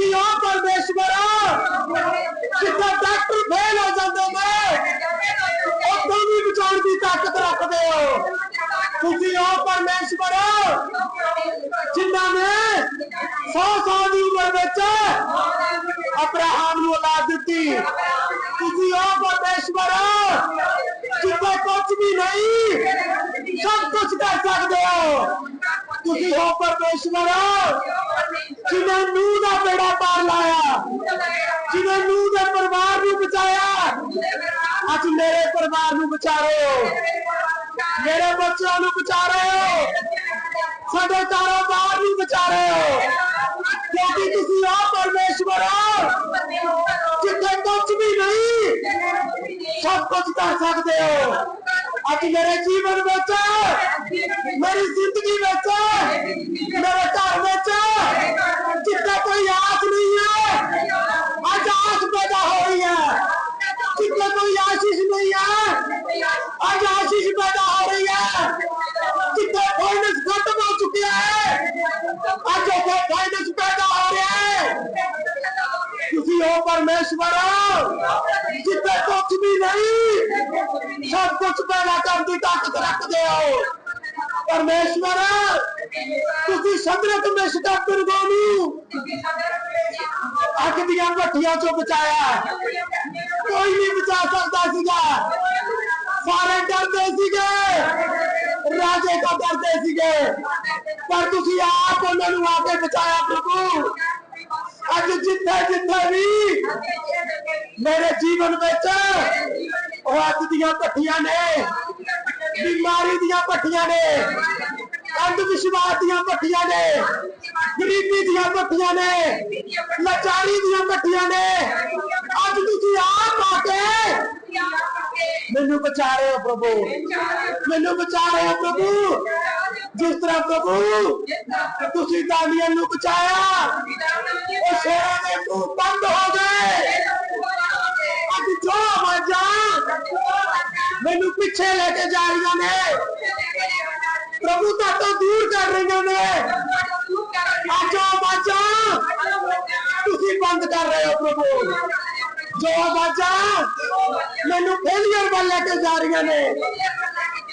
ਤੁਸੀਂ ਹੋ ਪਰਮੇਸ਼ਵਰ ਜਿੱਥੇ ਡਾਕਟਰ ਫੇਲ ਹੋ ਜਾਂਦੇ ਨੇ ਉਦੋਂ ਵੀ ਬਚਾਉਣ ਦੀ ਤਾਕਤ ਰੱਖਦੇ ਹੋ ਤੁਸੀਂ ਹੋ ਪਰਮੇਸ਼ਵਰ ਜਿਨ੍ਹਾਂ ਨੇ 100 ਸਾਲ ਦੀ ਉਮਰ ਵਿੱਚ ਅਬਰਾਹਮ ਨੂੰ ਔਲਾਦ ਦਿੱਤੀ ਤੁਸੀਂ ਹੋ ਪਰਮੇਸ਼ਵਰ ਜਿੱਥੇ ਕੁਝ ਵੀ ਨਹੀਂ ਸਭ ਕੁਝ ਕਰ ਸਕਦੇ ਹੋ ਤੁਸੀਂ ਹੋ ਪਰਮੇਸ਼ਵਰ। ਜਿਨ੍ਹਾਂ ਨੂੰ ਦਾ ਬੇੜਾ ਪਾਰ ਲਾਇਆ ਜਿਨ੍ਹਾਂ ਨੂੰ ਦੇ ਪਰਿਵਾਰ ਨੂੰ ਬਚਾਇਆ, ਅੱਜ ਮੇਰੇ ਪਰਿਵਾਰ ਨੂੰ ਬਚਾ ਰਹੇ ਹੋ ਮੇਰੇ ਬੱਚਿਆਂ ਨੂੰ ਬਚਾ ਰਹੇ ਹੋ ਸਾਡੇ ਕਾਰੋਬਾਰ ਨੂੰ ਬਚਾ ਰਹੇ ਹੋ ਕਿਉਂਕਿ ਤੁਸੀਂ ਹੋ ਪਰਮੇਸ਼ਵਰ। ਜਿੱਥੇ ਕੁਝ ਵੀ ਨਹੀਂ, ਸਭ ਕੁਝ ਕਰ ਸਕਦੇ ਹੋ। आज मेरा जीवन बचाओ तो, मेरी ज़िंदगी बचाओ तो, मेरा घर बचाओ तो, जितना कोई आस नहीं है, आज आस पैदा हो रही है। जितना कोई आशीष नहीं है, आज आशीष पैदा हो रही है। जितना फाइनेंस खत्म हो चुका है, आज फाइनेंस पैदा हो रहे हैं। किसी और परमेश्वर, जितना कुछ भी नहीं ਨਹੀਂ ਸਭ ਕੁਝ ਪੈਦਾ ਕਰਨ ਦੀ ਤਾਕਤ ਰੱਖਦੇ ਹੋ ਪਰਮੇਸ਼ਵਰ ਤੁਸੀਂ ਸ਼ਦਰਕ ਮਿਸ਼ਕਾ ਦੁਰਗੋ ਨੂੰ ਅੱਗ ਦੀਆਂ ਭੱਠੀਆਂ ਚੋਂ ਬਚਾਇਆ ਕੋਈ ਨਹੀਂ ਬਚਾ ਸਕਦਾ ਸੀਗਾ ਸਾਰੇ ਡਰਦੇ ਸੀਗੇ ਰਾਜੇ ਤੋਂ ਡਰਦੇ ਸੀਗੇ ਪਰ ਤੁਸੀਂ ਆਪ ਉਹਨਾਂ ਨੂੰ ਆ ਕੇ ਬਚਾਇਆ ਪ੍ਰਭੂ ਅੱਜ ਜਿੱਥੇ ਜਿੱਥੇ ਵੀ ਮੇਰੇ ਜੀਵਨ ਵਿੱਚ ਉਹ ਅੱਗ ਦੀਆਂ ਭੱਠੀਆਂ ਨੇ ਬਿਮਾਰੀ ਦੀਆਂ ਭੱਠੀਆਂ ਨੇ ਅੰਧ ਵਿਸ਼ਵਾਸ ਦੀਆਂ ਭੱਠੀਆਂ ਨੇ ਗਰੀਬੀ ਦੀਆਂ ਭੱਠੀਆਂ ਨੇ ਲਾਚਾਰੀ ਦੀਆਂ ਭੱਠੀਆਂ ਨੇ ਅੱਜ ਤੁਸੀਂ ਆਪ ਆ ਕੇ ਮੈਨੂੰ ਬਚਾ ਰਹੇ ਹੋ ਪ੍ਰਭੂ ਮੈਨੂੰ ਬਚਾ ਰਹੇ ਹੋ ਪ੍ਰਭੂ ਜਿਸ ਤਰ੍ਹਾਂ ਪ੍ਰਭੂ ਤੁਸੀਂ ਦਾਨੀਅਲ ਨੂੰ ਬਚਾਇਆ ਉਹ ਸ਼ੇਰਾਂ ਦੇ ਮੂੰਹ ਬੰਦ ਹੋ ਗਏ ਅੱਜ ਜੋ ਆਵਾਜ਼ਾਂ ਮੈਨੂੰ ਪਿੱਛੇ ਲੈ ਕੇ ਜਾ ਰਹੀਆਂ ਨੇ ਪ੍ਰਭੂ ਤੋਂ ਦੂਰ ਕਰ ਰਹੀਆਂ ਨੇ ਅੱਜ ਉਹ ਆਵਾਜ਼ਾਂ ਤੁਸੀਂ ਬੰਦ ਕਰ ਰਹੇ ਹੋ ਪ੍ਰਭੂ ਜੋ ਆਵਾਜ਼ਾਂ ਮੈਨੂੰ ਫੇਲਿਅਰ ਵੱਲ ਲੈ ਕੇ ਜਾ ਰਹੀਆਂ ਨੇ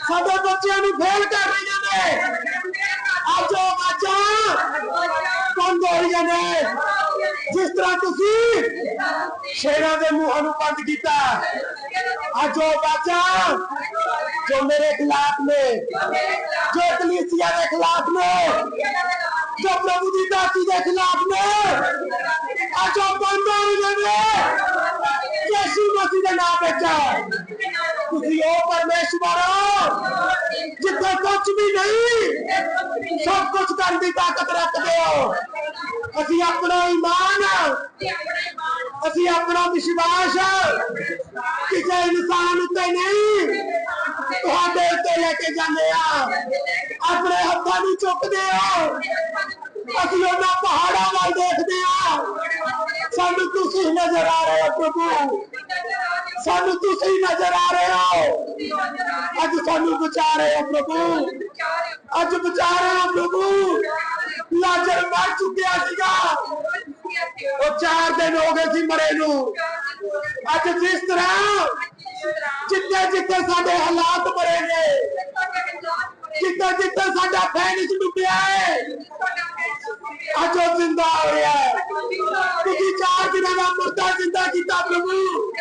ਸਾਡੇ ਬੱਚਿਆਂ ਨੂੰ ਫੇਲ ਕਰ ਰਹੀਆਂ ਨੇ ਅੱਜ ਉਹ ਆਵਾਜ਼ਾਂ ਬੰਦ ਹੋ ਰਹੀਆਂ ਨੇ ਜਿਸ ਤਰ੍ਹਾਂ ਤੁਸੀਂ ਸ਼ੇਰਾਂ ਦੇ ਮੂੰਹਾਂ ਨੂੰ ਬੰਦ ਕੀਤਾ, ਅੱਜ ਉਹ ਆਵਾਜ਼ਾਂ ਜੋ ਮੇਰੇ ਖਿਲਾਫ ਨੇ, ਜੋ ਕਲੀਸਿਆ ਦੇ ਖਿਲਾਫ ਨੇ, ਜੋ ਪ੍ਰਭੂ ਦੀ ਦਾਤੀ ਦੇ ਖਿਲਾਫ ਨੇ, ਅੱਜ ਉਹ ਬੰਦ ਹੋ ਰਹੀਆਂ ਯਿਸੂ ਮਸੀਹ ਦੇ ਨਾਮ ਵਿੱਚ ਤੁਸੀਂ ਉਹ ਪਰਮੇਸ਼ਵਰ ਹੋ ਜਿੱਥੇ ਕੁਝ ਵੀ ਨਹੀਂ ਸਭ ਕੁਝ ਕਰਨ ਦੀ ਤਾਕਤ ਰੱਖਦੇ ਹੋ ਅਸੀਂ ਆਪਣਾ ਈਮਾਨ ਅਸੀਂ ਆਪਣਾ ਵਿਸ਼ਵਾਸ ਕਿਸੇ ਇਨਸਾਨ ਉੱਤੇ ਨਹੀਂ ਤੁਹਾਡੇ ਉੱਤੇ ਲੈ ਕੇ ਜਾਂਦੇ ਆ ਆਪਣੇ ਹੱਥਾਂ ਨੂੰ ਚੁੱਕਦੇ ਆ ਅਸੀਂ ਉਹਨਾਂ ਪਹਾੜਾਂ ਵੱਲ ਦੇਖਦੇ ਆ ਸਾਨੂੰ ਤੁਸੀਂ ਨਜ਼ਰ ਆ ਰਹੇ ਹੋ ਪ੍ਰਭੂ ਸਾਨੂੰ ਤੁਸੀਂ ਨਜ਼ਰ ਆ ਰਹੇ ਹੋ। ਅੱਜ ਸਾਨੂੰ ਬਚਾ ਰਹੇ ਹੋ ਪ੍ਰਭੂ। ਅੱਜ ਬਚਾ ਰਹੇ ਹੋ ਪ੍ਰਭੂ। ਲਾਜ਼ਰ ਮਰ ਚੁੱਕਿਆ ਸੀਗਾ। ਉਹ ਚਾਰ ਦਿਨ ਹੋ ਗਏ ਸੀ ਮਰੇ ਨੂੰ। ਅੱਜ ਜਿਸ ਤਰ੍ਹਾਂ ਜਿੱਥੇ ਜਿੱਥੇ ਸਾਡੇ ਹਾਲਾਤ ਬਰੇ ਨੇ, ਜਿੱਥੇ ਜਿੱਥੇ ਸਾਡਾ ਫੈਨਿਸ ਡੁੱਬਿਆ ਹੈ, ਅੱਜ ਉਹ ਜ਼ਿੰਦਾ ਹੋ ਰਿਹਾ ਹੈ। ਤੁਸੀਂ ਚਾਰ ਦਿਨਾਂ ਦਾ ਮੁਰਦਾ ਜ਼ਿੰਦਾ ਕੀਤਾ ਪ੍ਰਭੂ।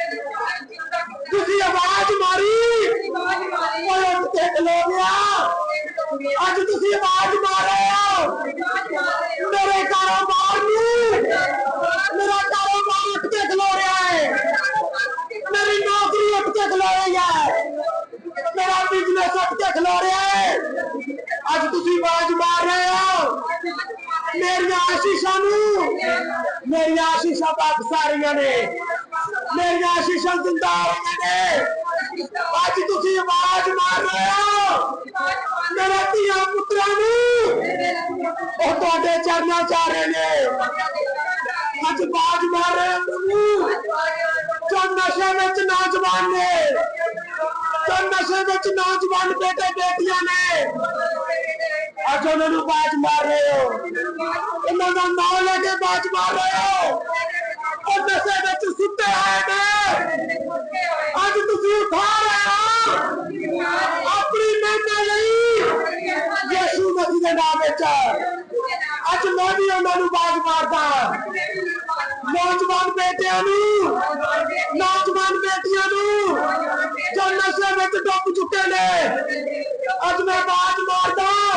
ਮੇਰੀਆਂ ਆਸ਼ੀਸ਼ਾਂ ਨੂੰ। ਮੇਰੀਆਂ ਆਸ਼ੀਸ਼ਾਂ ਪਾਕ ਸਾਰੀਆਂ ਨੇ। ਮੇਰੀਆਂ ਆਸ਼ੀਸ਼ਾਂ ਜ਼ਿੰਦਾ ਰਹੀਆਂ ਨੇ। ਅੱਜ ਤੁਸੀਂ ਆਵਾਜ਼ ਮਾਰ ਰਹੇ ਹੋ। ਮੇਰੇ ਧੀਆਂ ਪੁੱਤਰਾਂ ਨੂੰ। ਉਹ ਤੁਹਾਡੇ ਚਰਨਾਂ ਚ ਆ ਰਹੇ ਨੇ। ਅੱਜ ਆਵਾਜ਼ ਮਾਰ ਰਹੇ ਹੋ ਪ੍ਰਭੂ ਜੋ ਨਸ਼ੇ ਵਿੱਚ ਨੌਜਵਾਨ ਨੇ। ਜੋ ਨਸ਼ੇ ਵਿੱਚ ਨੌਜਵਾਨ ਬੇਟੇ ਬੇਟੀਆਂ ਨੇ। ਅੱਜ ਉਹਨਾਂ ਨੂੰ ਬਾਜ ਮਾਰ ਰਹੇ ਹੋ ਇਹਨਾਂ ਦਾ ਨਾਮ ਲੈ ਕੇ ਬਾਜ ਮਾਰ ਰਹੇ ਹੋ ਉਹ ਨਸ਼ੇ ਵਿੱਚ ਸੁੱਤੇ ਆਏ ਨੇ। ਅੱਜ ਤੁਸੀਂ ਉਠਾ ਰਹੇ ਹੋ। ਆਪਣੀ ਮਿਹਨਤ ਲਈ ਯਿਸੂ ਮਸੀਹ ਦੇ ਨਾਮ ਵਿੱਚ। ਅੱਜ ਮੈਂ ਵੀ ਉਹਨਾਂ ਨੂੰ ਬਾਜ ਮਾਰਦਾ। ਨੌਜਵਾਨ ਬੇਟਿਆਂ ਨੂੰ, ਨੌਜਵਾਨ ਬੇਟੀਆਂ ਨੂੰ ਜੋ ਨਸ਼ੇ ਵਿੱਚ ਡੁੱਬ ਚੁੱਕੇ ਨੇ, ਅੱਜ ਮੈਂ ਬਾਜ ਮਾਰਦਾ।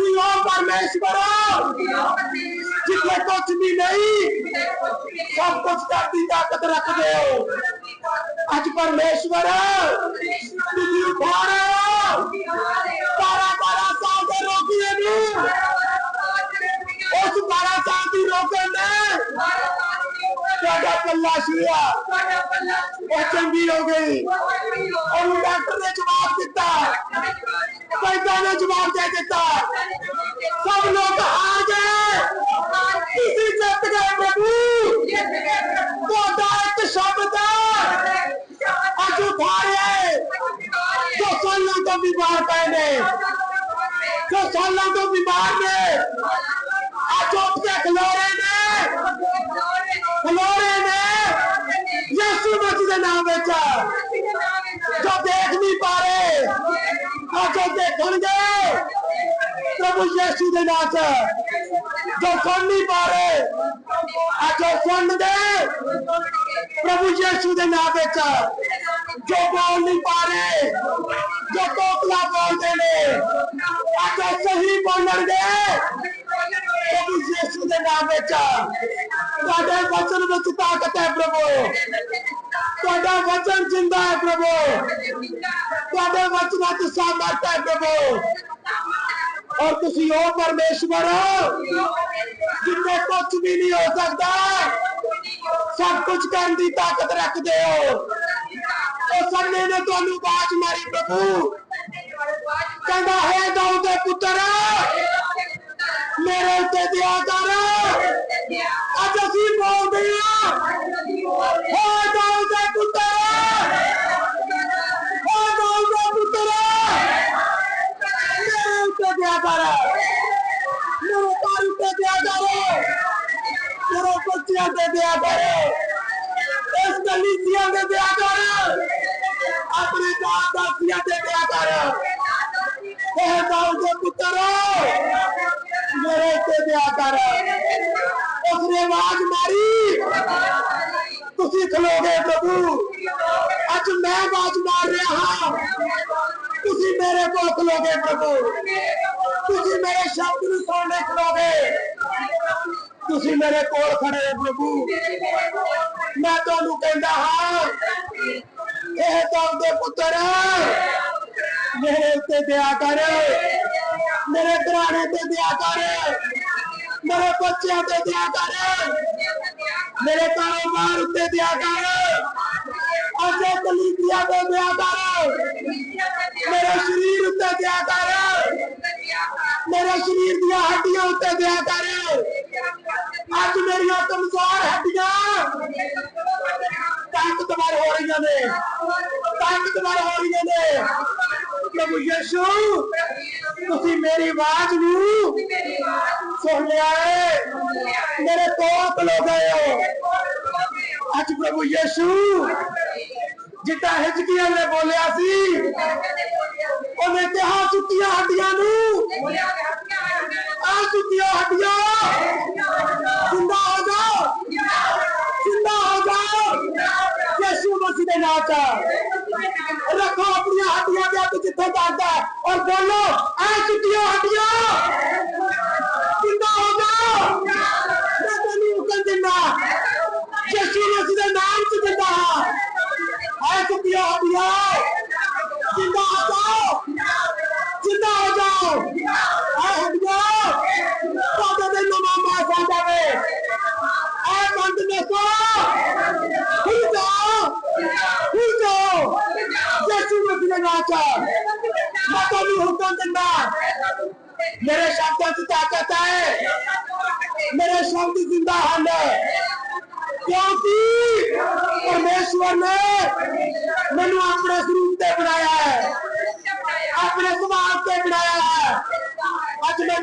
परमेश्वर जिसमें कुछ भी नहीं सब कुछ करती ताकत रख दे अज परमेश्वर तुझी उठा रहे हो बारह बारह साल के ने उस बारह साल की रोके ने पल्ला चंगी हो गई और डॉक्टर ने जवाब दिता पैदा ने जवाब दे दिता सब लोग हार गए किसी जीत गए प्रभु। तो दायित्व शब्द अजुधाए जो सोलह को बीमार पहने जो सोलह को बीमार ने अजोप के खिलौरे ने खिलौरे ने यीशु मसीह के नाम बेचा जो। देख नहीं पा रहे और जो देखोगे। ਜੋ ਦੇਖ ਨਹੀਂ ਪਾ ਰਹੇ ਅੱਜ ਉਹ ਦੇਖਣਗੇ ਪ੍ਰਭੂ ਯਿਸੂ ਦੇ ਨਾਮ 'ਚ ਜੋ ਸੁਣ ਨਹੀਂ ਪਾ ਰਹੇ ਅੱਜ ਉਹ ਸੁਣਨਗੇ ਪ੍ਰਭੂ ਯਿਸੂ ਦੇ ਨਾਮ ਵਿੱਚ ਜੋ ਬੋਲ ਨਹੀਂ ਪਾ ਰਹੇ ਜੋ ਕੋਕਲਾ ਬੋਲਦੇ ਨੇ ਅੱਜ ਉਹ ਸਹੀ ਬੋਲਣਗੇ ਪ੍ਰਭੂ ਯਿਸੂ ਦੇ ਨਾਮ ਵਿੱਚ ਤੁਹਾਡੇ ਵਚਨ ਵਿੱਚ ਤਾਕਤ ਹੈ ਪ੍ਰਭੂ ਤੁਹਾਡਾ ਵਚਨ ਜਿੰਦਾ ਹੈ ਪ੍ਰਭੂ ਤੁਹਾਡੇ ਵਚਨਾਂ 'ਚ ਸਾਮਰਥ ਹੈ ਪ੍ਰਭੂ ਔਰ ਤੁਸੀਂ ਉਹ ਪਰਮੇਸ਼ਵਰ ਹੋ ਜਿੰਨੇ ਕੁਝ ਵੀ ਨਹੀਂ ਹੋ ਸਕਦਾ, ਸਭ ਕੁਝ ਕਰਨ ਦੀ ਤਾਕਤ ਰੱਖਦੇ ਹੋ। ਉਹ ਸੰਨੇ ਨੇ ਤੁਹਾਨੂੰ ਬਾਜ ਮਾਰੀ ਪ੍ਰਭੂ। ਕਹਿੰਦਾ, ਹੈ ਦਾਊਦ ਦੇ ਪੁੱਤਰ, ਮੇਰੇ ਉੱਤੇ ਦਿਆ ਕਰ। लीजिया दे दिया करो। इसको लीजिया दे दिया करो। अपने दास दासिया दे दिया करो। हे बाबू के पुत्रो, मेरे से दिया करो। उसने आवाज़ मारी। तुम सीख प्रभु। अज मैं आवाज़ मार रहा हाँ। तुम मेरे को खलोगे प्रभु। तुम मेरे शब्द को सुन ਤੁਸੀਂ ਮੇਰੇ ਕੋਲ ਖੜੇ ਹੋ ਪ੍ਰਭੂ ਮੈਂ ਤੁਹਾਨੂੰ ਕਹਿੰਦਾ ਹਾਂ ਇਹ ਤਾਂ ਦੇ ਪੁੱਤਰ ਮੇਰੇ ਉੱਤੇ ਦਇਆ ਕਰ ਮੇਰੇ ਘਰਾਣੇ ਤੇ ਦਇਆ ਕਰ ਮੇਰੇ ਬੱਚਿਆਂ ਤੇ ਦਇਆ ਕਰ ਮੇਰੇ ਕਾਰੋਬਾਰ ਉੱਤੇ ਦਇਆ ਕਰ ਅੱਜ ਇਹ ਕਲੀਸਿਆ ਤੇ ਦਇਆ ਕਰ ਮੇਰੇ ਸਰੀਰ ਉੱਤੇ ਦਇਆ ਕਰ ਮੇਰੇ ਸਰੀਰ ਦੀਆਂ ਹੱਡੀਆਂ ਉੱਤੇ ਦਇਆ ਕਰ ਰਹੀਆਂ ਨੇ ਤਾਕਤਵਰ ਹੋ ਰਹੀਆਂ ਨੇ ਪ੍ਰਭੂ ਯਿਸੂ, ਤੁਸੀਂ ਮੇਰੀ ਆਵਾਜ਼ ਨੂੰ ਸੁਣ ਲਿਆ ਹੈ ਮੇਰੇ ਕੋਲ ਖਲੋ ਗਏ ਹੋ। ਅੱਜ ਪ੍ਰਭੂ ਯਿਸੂ ਜਿੱਦਾਂ ਹਿਜਕੀਆਂ ਨੇ ਬੋਲਿਆ ਸੀ, ਉਹਨੇ ਕਿਹਾ ਚੁੱਕੀਆਂ ਹੱਡੀਆਂ ਨੂੰ। ਆ ਚੁੱਕੀਆਂ ਹੱਡੀਆਂ। ਜਿੰਦਾ ਦੇ ਨਾਮ 'ਚ ਰੱਖੋ ਆਪਣੀਆਂ ਹੱਡੀਆਂ ਦੇ ਹੱਥ ਜਿੱਥੇ ਦਰਦ ਔਰ ਬੋਲੋ ਆ ਚਿੱਟੀਆਂ ਹੱਡੀਆਂ।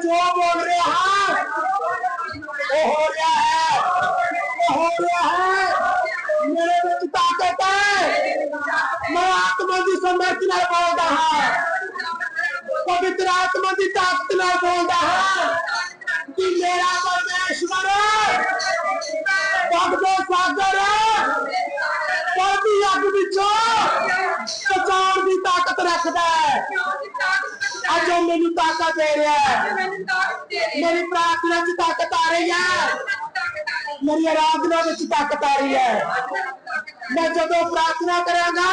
क्यों बोल रहे हैं वो हो रहा है। वो हो रहा है। मेरे में तो ताकत है। मैं आत्मा की संरचना बोल रहा पवित्र आत्मा की ताकत ना बोल रहा कि मेरा परमेश्वर पग दो सागर पर भी अग बिचो बचाव की ताकत रखता है। ਅੱਜ ਉਹ ਮੈਨੂੰ ਤਾਕਤ ਦੇ ਰਿਹਾ ਹੈ ਮੇਰੀ ਪ੍ਰਾਰਥਨਾ 'ਚ ਤਾਕਤ ਆ ਰਹੀ ਹੈ ਮੇਰੀ ਆਰਾਧਨਾ ਵਿੱਚ ਤਾਕਤ ਆ ਰਹੀ ਹੈ ਮੈਂ ਜਦੋਂ ਪ੍ਰਾਰਥਨਾ ਕਰਾਂਗਾ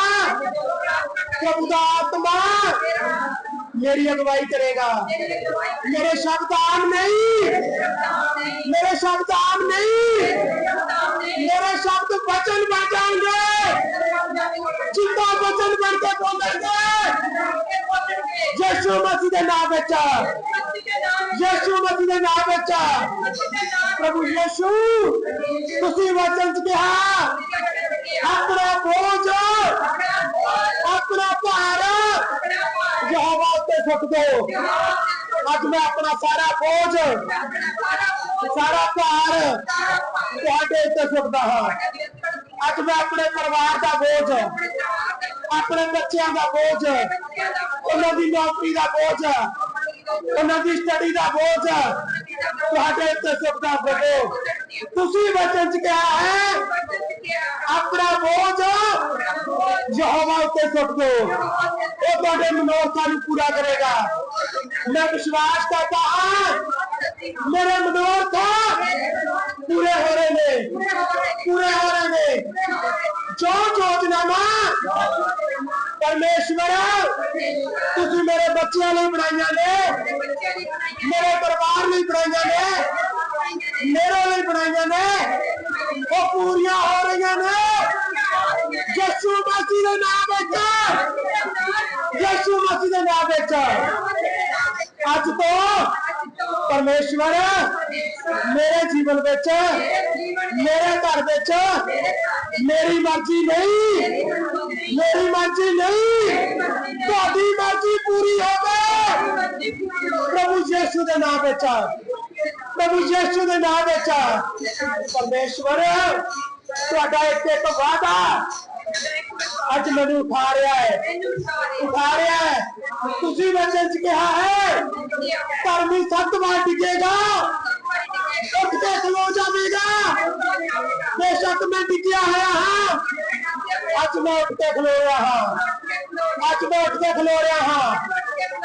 ਪ੍ਰਭੂ ਦਾ ਆਤਮਾ ਮੇਰੀ ਅਗਵਾਈ ਕਰੇਗਾ ਮੇਰੇ ਸ਼ਬਦ ਆਮ ਨਹੀਂ ਮੇਰੇ ਸ਼ਬਦ ਆਮ ਨਹੀਂ ਮੇਰੇ ਸ਼ਬਦ ਵਚਨ ਬਣ ਜਾਣਗੇ ਜਿੱਦਾਂ ਵਚਨ ਬਣ ਕੇ ਬੋਲਣਗੇ ਯਿਸੂ ਮਸੀਹ ਦੇ ਨਾਮ ਵਿੱਚ ਯਿਸੂ ਮਸੀਹ ਦੇ ਨਾਮ ਵਿੱਚ ਪ੍ਰਭੂ ਯਿਸੂ ਤੁਸੀਂ ਵਚਨ ਚ ਕਿਹਾ ਆਪਣਾ ਬੋਝ ਆਪਣਾ ਭਾਰ ਯਹੋਵਾ ਉੱਤੇ ਸੁੱਟ ਦਿਓ ਅੱਜ ਮੈਂ ਆਪਣਾ ਸਾਰਾ ਬੋਝ ਸਾਰਾ ਭਾਰ ਤੁਹਾਡੇ ਉੱਤੇ ਸੁੱਟਦਾ ਹਾਂ ਅੱਜ ਮੈਂ ਆਪਣੇ ਪਰਿਵਾਰ ਦਾ ਬੋਝ ਆਪਣੇ ਬੱਚਿਆਂ ਦਾ ਬੋਝ ਉਹਨਾਂ ਦੀ ਨੌਕਰੀ ਦਾ ਬੋਝ ਉਹਨਾਂ ਦੀ ਸਟੱਡੀ ਦਾ ਬੋਝ ਤੁਹਾਡੇ ਉੱਤੇ ਸੁੱਟਦਾ ਪ੍ਰਭੂ ਤੁਸੀਂ ਵਚਨ ਚ ਕਿਹਾ ਹੈ ਆਪਣਾ ਬੋਝ ਯਹੋਵਾ ਉੱਤੇ ਸੁੱਟ ਦਿਓ ਉਹ ਤੁਹਾਡੇ ਮਨੋਰਥਾਂ ਨੂੰ ਪੂਰਾ ਕਰੇਗਾ ਮੈਂ ਵਿਸ਼ਵਾਸ ਕਰਦਾ ਹਾਂ ਮੇਰੇ ਮਨੋਰਥ ਪੂਰੇ ਹੋ ਰਹੇ ਨੇ ਪੂਰੇ ਹੋ ਰਹੇ ਨੇ ਜੋ ਯੋਜਨਾਵਾਂ ਪਰਮੇਸ਼ਵਰ, ਤੁਸੀਂ ਮੇਰੇ ਬੱਚਿਆਂ ਲਈ ਬਣਾਈਆਂ ਨੇ। ਮੇਰੇ ਪਰਿਵਾਰ ਲਈ ਬਣਾਈਆਂ ਨੇ। ਮੇਰੇ ਲਈ ਬਣਾਈਆਂ ਨੇ। ਉਹ ਪੂਰੀਆਂ ਹੋ ਰਹੀਆਂ ਨੇ। ਯਿਸੂ ਮਸੀਹ ਦੇ ਨਾਮ ਵਿੱਚ। ਯਿਸੂ ਮਸੀਹ ਦੇ ਨਾਮ ਵਿੱਚ। ਅੱਜ ਤੋਂ ਪਰਮੇਸ਼ਵਰ ਮੇਰੇ ਜੀਵਨ ਵਿੱਚ ਮੇਰੇ ਘਰ ਵਿੱਚ ਮੇਰੀ ਮਰਜ਼ੀ ਨਹੀਂ ਮੇਰੀ ਮਰਜ਼ੀ ਨਹੀਂ ਤੁਹਾਡੀ ਮਰਜ਼ੀ ਪੂਰੀ ਹੋਵੇ ਪ੍ਰਭੂ ਯਿਸੂ ਦੇ ਨਾਮ ਵਿੱਚ ਪ੍ਰਭੂ ਯਿਸੂ ਦੇ ਨਾਮ ਵਿੱਚ ਪਰਮੇਸ਼ਵਰ ਤੁਹਾਡਾ ਇੱਕ ਇੱਕ ਵਾਅਦਾ ਅੱਜ ਮੈਨੂੰ ਉਠਾ ਰਿਹਾ ਹੈ ਉਠਾ ਰਿਹਾ ਹੈ ਤੁਸੀਂ ਵਚਨ ਚ ਕਿਹਾ ਹੈ ਧਰਮੀ ਸੱਤ ਵਾਰ ਟਿਕੇਗਾ ਉੱਠ ਕੇ ਖਲੋ ਜਾਵੇਗਾ ਬੇਸ਼ੱਕ ਮੈਂ ਟਿਕਿਆ ਹੋਇਆ ਹਾਂ ਅੱਜ ਮੈਂ ਉੱਠ ਕੇ ਖਲੋ ਰਿਹਾ ਹਾਂ ਅੱਜ ਮੈਂ ਉੱਠ ਕੇ ਖਲੋ ਰਿਹਾ ਹਾਂ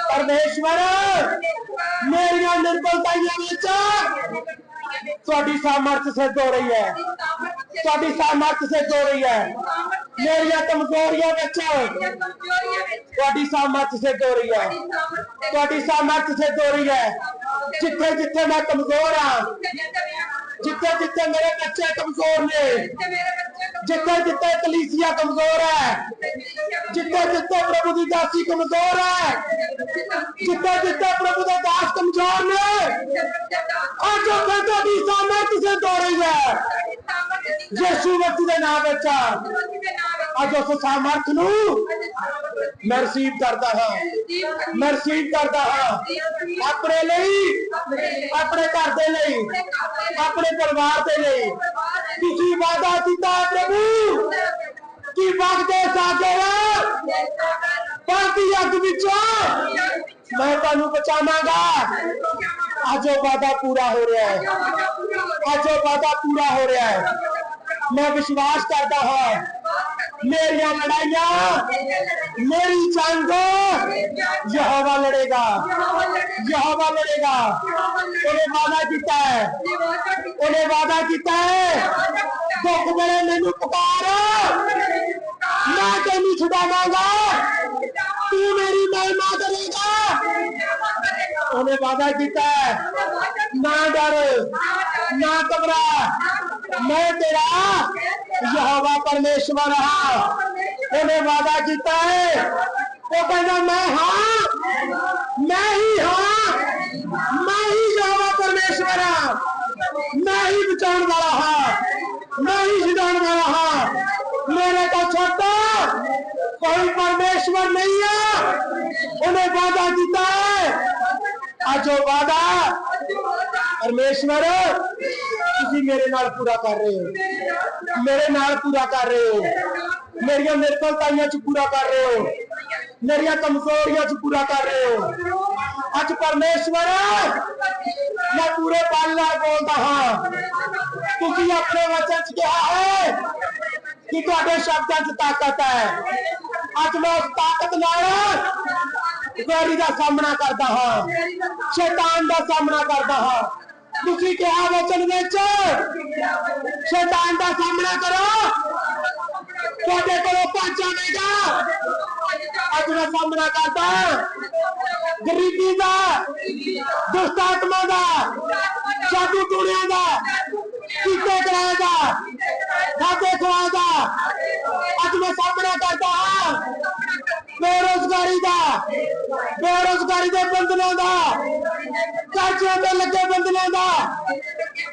ਪਰਮੇਸ਼ਵਰ ਮੇਰੀਆਂ ਨਿਰਬਲਤਾਈਆਂ ਵਿੱਚ ਤੁਹਾਡੀ ਸਾਮਰਥ ਸਿੱਧ ਹੋ ਰਹੀ ਹੈ ਤੁਹਾਡੀ ਸਾਮਰਥ ਸਿੱਧ ਹੋ ਰਹੀ ਹੈ ਮੇਰੀਆਂ ਕਮਜ਼ੋਰੀਆਂ ਵਿੱਚ ਤੁਹਾਡੀ ਸਾਮਰਥ ਸਿੱਧ ਹੋ ਰਹੀ ਹੈ ਤੁਹਾਡੀ ਸਾਮਰਥ ਸਿੱਧ ਹੋ ਰਹੀ ਹੈ ਜਿੱਥੇ ਜਿੱਥੇ ਮੈਂ ਕਮਜ਼ੋਰ ਹਾਂ ਜਿੱਥੇ ਜਿੱਥੇ ਮੇਰੇ ਬੱਚੇ ਕਮਜ਼ੋਰ ਨੇ ਜਿੱਥੇ ਜਿੱਥੇ ਕਲੀਸਿਆ ਕਮਜ਼ੋਰ ਹੈ, ਜਿੱਥੇ ਜਿੱਥੇ ਪ੍ਰਭੂ ਦੀ ਦਾਸੀ ਕਮਜ਼ੋਰ ਹੈ, ਜਿੱਥੇ ਜਿੱਥੇ ਪ੍ਰਭੂ ਦੇ ਦਾਸ ਕਮਜ਼ੋਰ ਨੇ, ਅੱਜ ਉੱਥੇ ਤੁਹਾਡੀ ਸਾਮਰਥ ਸਿੱਧ ਹੋ ਹੈ। ਯਿਸੂ ਮਸੀਹ ਦੇ ਨਾਮ ਵਿੱਚ ਅੱਜ ਉਸ ਸਮਰਥ ਨੂੰ ਮੈਂ ਰਿਸੀਵ ਕਰਦਾ ਹਾਂ। ਮੈਂ ਰਿਸੀਵ ਕਰਦਾ ਹਾਂ। ਆਪਣੇ ਲਈ, ਆਪਣੇ ਘਰ ਦੇ ਲਈ, ਆਪਣੇ ਪਰਿਵਾਰ ਦੇ ਲਈ। ਤੁਸੀਂ ਵਾਅਦਾ ਕੀਤਾ ਹੈ ਪ੍ਰਭੂ ਕਿ ਵਗਦੇ ਸਾਗਰ ਪਾਤੀ ਅੱਗ ਵਿੱਚੋਂ ਮੈਂ ਤੁਹਾਨੂੰ ਬਚਾਵਾਂਗਾ ਅੱਜ ਉਹ ਵਾਅਦਾ ਪੂਰਾ ਹੋ ਰਿਹਾ ਹੈ ਅੱਜ ਉਹ ਵਾਅਦਾ ਪੂਰਾ ਹੋ ਰਿਹਾ ਹੈ ਮੈਂ ਵਿਸ਼ਵਾਸ ਕਰਦਾ ਹਾਂ ਮੇਰੀਆਂ ਲੜਾਈਆਂ ਮੇਰੀ ਜੰਗ ਯਹੋਵਾ ਲੜੇਗਾ ਯਹੋਵਾ ਲੜੇਗਾ ਉਹਨੇ ਵਾਅਦਾ ਕੀਤਾ ਹੈ ਉਹਨੇ ਵਾਅਦਾ ਕੀਤਾ ਹੈ ਦੁੱਖ ਵੇਲੇ ਮੈਨੂੰ ਪੁਕਾਰ ਮੈਂ ਤੈਨੂੰ ਛੁਡਾਵਾਂਗਾ ਤੂੰ ਮੇਰੀ ਮਹਿਮਾ ਕਰੇਗਾ ਉਹਨੇ ਵਾਅਦਾ ਕੀਤਾ ਹੈ ਨਾ ਡਰ ਨਾ ਘਬਰਾ ਮੈਂ ਤੇਰਾ ਯਹੋਵਾ ਪਰਮੇਸ਼ਵਰ ਹਾਂ ਉਹਨੇ ਵਾਅਦਾ ਕੀਤਾ ਹੈ ਉਹ ਕਹਿੰਦਾ ਮੈਂ ਹਾਂ ਮੈਂ ਹੀ ਹਾਂ ਮੈਂ ਹੀ ਜਾਵਾ ਪਰਮੇਸ਼ਵਰ ਹਾਂ ਮੈਂ ਹੀ ਬਚਾਉਣ ਵਾਲਾ ਹਾਂ मैं ही सुधारने रहा। मेरे को छोटा, कोई परमेश्वर नहीं है। उन्हें वादा जीता है। आज वादा ਪਰਮੇਸ਼ਵਰ ਤੁਸੀਂ ਮੇਰੇ ਨਾਲ ਪੂਰਾ ਕਰ ਰਹੇ ਹੋ ਮੇਰੇ ਨਾਲ ਪੂਰਾ ਕਰ ਰਹੇ ਹੋ ਮੇਰੀਆਂ ਨਿਰਬਲਤਾਈਆਂ ਚ ਪੂਰਾ ਕਰ ਰਹੇ ਹੋ ਮੇਰੀਆਂ ਕਮਜ਼ੋਰੀਆਂ ਚ ਪੂਰਾ ਕਰ ਰਹੇ ਹੋ ਅੱਜ ਪਰਮੇਸ਼ਵਰ ਮੈਂ ਪੂਰੇ ਬਲ ਨਾਲ ਬੋਲਦਾ ਹਾਂ ਤੁਸੀਂ ਆਪਣੇ ਵਚਨ ਚ ਕਿਹਾ ਹੈ ਕਿ ਤੁਹਾਡੇ ਸ਼ਬਦਾਂ ਚ ਤਾਕਤ ਹੈ ਅੱਜ ਮੈਂ ਉਸ ਤਾਕਤ ਨਾਲ ਗੋਰੀ ਦਾ ਸਾਹਮਣਾ ਕਰਦਾ ਹਾਂ ਸ਼ੈਤਾਨ ਦਾ ਸਾਹਮਣਾ ਕਰਦਾ ਹਾਂ दुखी के हा में चढ़ शैतान का सामना करो। छोटे करो, पाँच अपना सामना करता गरीबी का दुष्ट आत्मा का जादू टूड़िया का टीके कराएगा खाते खुआएगा अपना सामना करता है। ਬੇਰੋਜ਼ਗਾਰੀ ਦਾ ਬੇਰੋਜ਼ਗਾਰੀ ਦੇ ਬੰਧਨਾਂ ਦਾ ਕਰਜ਼ਿਆਂ ਤੇ ਲੱਗੇ ਬੰਧਨਾਂ ਦਾ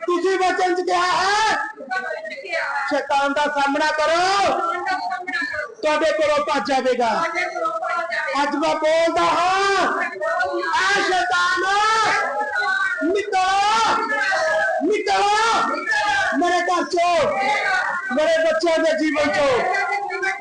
ਤੁਸੀਂ ਵਚਨ ਚ ਕਿਹਾ ਹੈ ਸ਼ੈਤਾਨ ਦਾ ਸਾਹਮਣਾ ਕਰੋ ਤੁਹਾਡੇ ਕੋਲੋਂ ਭੱਜ ਜਾਵੇਗਾ ਅੱਜ ਮੈਂ ਬੋਲਦਾ ਹਾਂ ਐ ਸ਼ੈਤਾਨ ਨਿਕਲੋ ਨਿਕਲੋ ਮੇਰੇ ਘਰ ਚੋਂ ਮੇਰੇ ਬੱਚਿਆਂ ਦੇ ਜੀਵਨ ਚੋਂ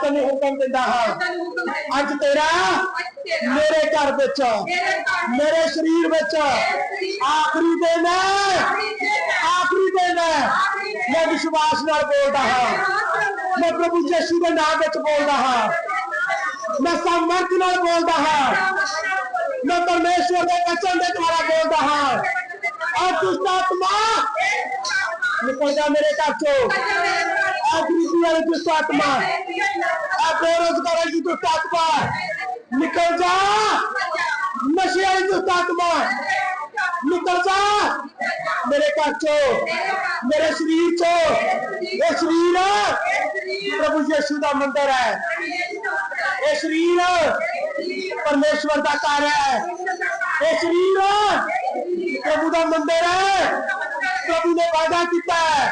ਤੈਨੂੰ ਹੁਕਮ ਦਿੰਦਾ ਹਾਂ ਅੱਜ ਤੇਰਾ ਮੇਰੇ ਘਰ ਵਿੱਚ ਮੇਰੇ ਸਰੀਰ ਵਿੱਚ ਆਖਰੀ ਦਿਨ ਹੈ ਆਖਰੀ ਦਿਨ ਹੈ ਮੈਂ ਵਿਸ਼ਵਾਸ ਨਾਲ ਬੋਲਦਾ ਹਾਂ ਮੈਂ ਪ੍ਰਭੂ ਯਿਸੂ ਦੇ ਨਾਮ ਵਿੱਚ ਬੋਲਦਾ ਹਾਂ ਮੈਂ ਸਮਰਥ ਨਾਲ ਬੋਲਦਾ ਹਾਂ ਮੈਂ ਪਰਮੇਸ਼ਵਰ ਦੇ ਵਚਨ ਦੇ ਦੁਆਰਾ ਬੋਲਦਾ ਹਾਂ ਆ ਦੁਸ਼ਟ ਆਤਮਾ ਨਿਕਲ ਜਾ ਮੇਰੇ ਘਰ ਚੋਂ बेरोजगाराची दुष्ट आत्मा निकल जा। नशे दुष्ट आत्मा निकल जा। मेरे काचो मेरे शरीर चो। ये शरीर प्रभु यीशु का मंदिर है। ये शरीर परमेश्वर का घर है। ये शरीर प्रभु का मंदिर है। प्रभु ने वादा किया है।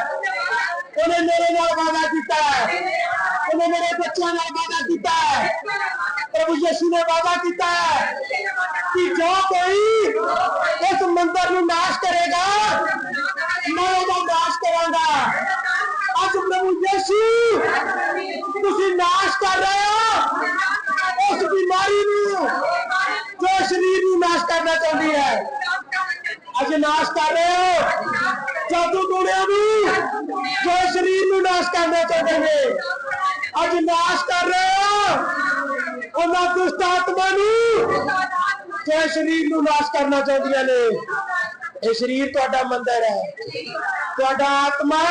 उन्हें मेरे नाल वादा किया ਵਾਅਦਾ ਕੀਤਾ ਹੈ ਉਹਨੇ ਮੇਰੇ ਨਾਲ ਵਾਅਦਾ ਕੀਤਾ ਹੈ ਉਹਨੇ ਮੇਰੇ ਬੱਚਿਆਂ ਨਾਲ ਵਾਅਦਾ ਕੀਤਾ ਹੈ ਪ੍ਰਭੂ ਯਿਸੂ ਨੇ ਵਾਅਦਾ ਕੀਤਾ ਹੈ ਕਿ ਜੋ ਕੋਈ ਇਸ ਮੰਦਰ ਨੂੰ ਨਾਸ਼ ਕਰੇਗਾ ਮੈਂ ਉਹਦਾ ਨਾਸ਼ ਕਰਾਂਗਾ ਅੱਜ ਪ੍ਰਭੂ ਯਿਸੂ ਤੁਸੀਂ ਨਾਸ਼ ਕਰ ਰਹੇ ਹੋ ਉਸ ਬਿਮਾਰੀ ਨੂੰ ਜੋ ਸਰੀਰ ਨੂੰ ਨਾਸ਼ ਕਰਨਾ ਚਾਹੁੰਦੀ ਹੈ ਅੱਜ ਨਾਸ਼ ਕਰ ਰਹੇ ਹੋ ਜਾਦੂ ਟੋੜਿਆਂ ਨੂੰ ਜੋ ਸਰੀਰ ਨੂੰ ਨਾਸ਼ ਕਰਨਾ ਚਾਹੁੰਦੇ ਨੇ ਅੱਜ ਨਾਸ਼ ਕਰ ਰਹੇ ਹੋ। ਉਹਨਾਂ ਦੁਸ਼ਟ ਆਤਮਾ ਨੂੰ ਜੋ ਸਰੀਰ ਨੂੰ ਨਾਸ਼ ਕਰਨਾ ਚਾਹੁੰਦੀਆਂ ਨੇ, ਇਹ ਸਰੀਰ ਤੁਹਾਡਾ ਮੰਦਰ ਹੈ। ਤੁਹਾਡਾ ਆਤਮਾ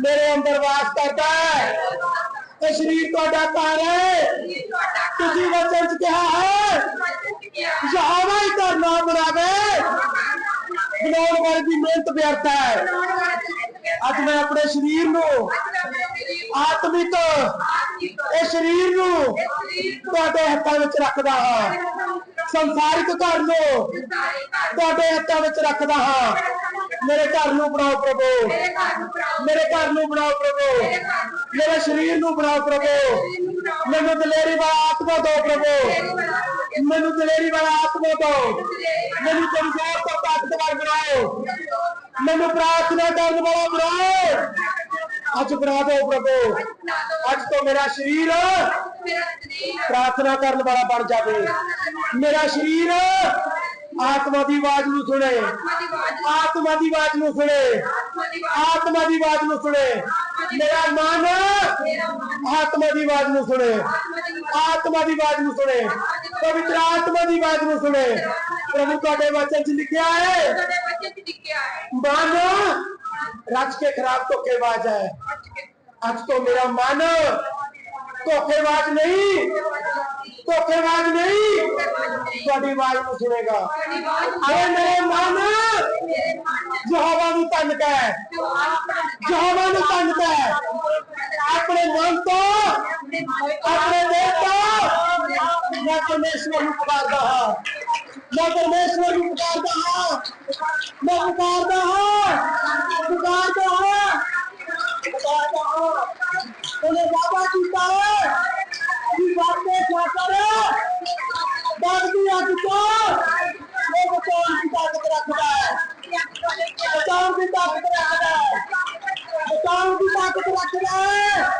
ਮੇਰੇ ਅੰਦਰ ਵਾਸ ਕਰਦਾ ਹੈ। ਇਹ ਸਰੀਰ ਤੁਹਾਡਾ ਘਰ ਹੈ। ਤੁਸੀਂ ਵਚਨ ਚ ਕਿਹਾ ਹੈ, ਯਹੋਵਾ ਹੀ ਘਰ ਨਾ ਬਣਾਵੇ। ਬਣਾਉਣ ਵਾਲੇ ਦੀ ਮਿਹਨਤ ਵਿਅਰਥ ਹੈ। ਅੱਜ ਮੈਂ ਆਪਣੇ ਸਰੀਰ ਨੂੰ ਆਤਮਿਕ ਇਹ ਸਰੀਰ ਨੂੰ ਤੁਹਾਡੇ ਹੱਥਾਂ ਵਿੱਚ ਰੱਖਦਾ ਹਾਂ ਸੰਸਾਰਿਕ ਘਰ ਨੂੰ ਤੁਹਾਡੇ ਹੱਥਾਂ ਵਿੱਚ ਰੱਖਦਾ ਹਾਂ ਮੇਰੇ ਘਰ ਨੂੰ ਬਣਾਓ ਪ੍ਰਭੂ ਮੇਰੇ ਘਰ ਨੂੰ ਬਣਾਓ ਪ੍ਰਭੂ ਮੇਰੇ ਸਰੀਰ ਨੂੰ ਬਣਾਓ ਪ੍ਰਭੂ ਮੈਨੂੰ ਦਲੇਰੀ ਵਾਲਾ ਆਤਮਾ ਦਿਓ ਪ੍ਰਭੂ ਮੈਨੂੰ ਦਲੇਰੀ ਵਾਲਾ ਆਤਮਾ ਦਿਓ ਮੈਨੂੰ ਕਮਜ਼ੋਰ ਤੋਂ ਤਾਕਤਵਰ ਬਣਾਓ ਮੈਨੂੰ ਪ੍ਰਾਰਥਨਾ ਕਰਨ ਵਾਲਾ ਬਣਾਓ ਅੱਜ ਬਣਾ ਦਿਓ ਪ੍ਰਭੂ ਅੱਜ ਤੋਂ ਮੇਰਾ ਸਰੀਰ ਮੇਰਾ ਸਰੀਰ ਪ੍ਰਾਰਥਨਾ ਕਰਨ ਵਾਲਾ ਬਣ ਜਾਵੇ ਮੇਰਾ ਸਰੀਰ ਆਤਮਾ ਦੀ ਆਵਾਜ਼ ਨੂੰ ਸੁਣੇ ਆਤਮਾ ਦੀ ਆਵਾਜ਼ ਆਤਮਾ ਦੀ ਆਵਾਜ਼ ਨੂੰ ਸੁਣੇ ਆਤਮਾ ਦੀ ਆਵਾਜ਼ ਆਤਮਾ ਦੀ ਆਵਾਜ਼ ਨੂੰ ਸੁਣੇ ਮੇਰਾ ਮਨ ਮੇਰਾ ਮਨ ਆਤਮਾ ਦੀ ਆਵਾਜ਼ ਨੂੰ ਸੁਣੇ ਆਤਮਾ ਦੀ ਆਵਾਜ਼ ਆਤਮਾ ਦੀ ਆਵਾਜ਼ ਨੂੰ ਸੁਣੇ राज के खराब तो केबाज है। आज तो मेरा मानो तोखेबाज नहीं तोखेबाज नहीं। बड़ी बाज को सुनेगा अरे मेरे मानो जहावा नु तन का है। जहाबा नु तन का है। अपने मन तो अपने देव तो मैं तुम्हें इसमें पुकारता हूँ। मैं परमेश्वर को पुकारता हूँ। मैं पुकारता हूँ। पुकारता हूँ। पुकारता हूँ। मेरे बाबा जीता है कि बाप क्या करे। बाप दिया तुझको मैं बचाओ की ताकत रखता है बचाओ की ताकत रखता है बचाओ की ताकत रखता है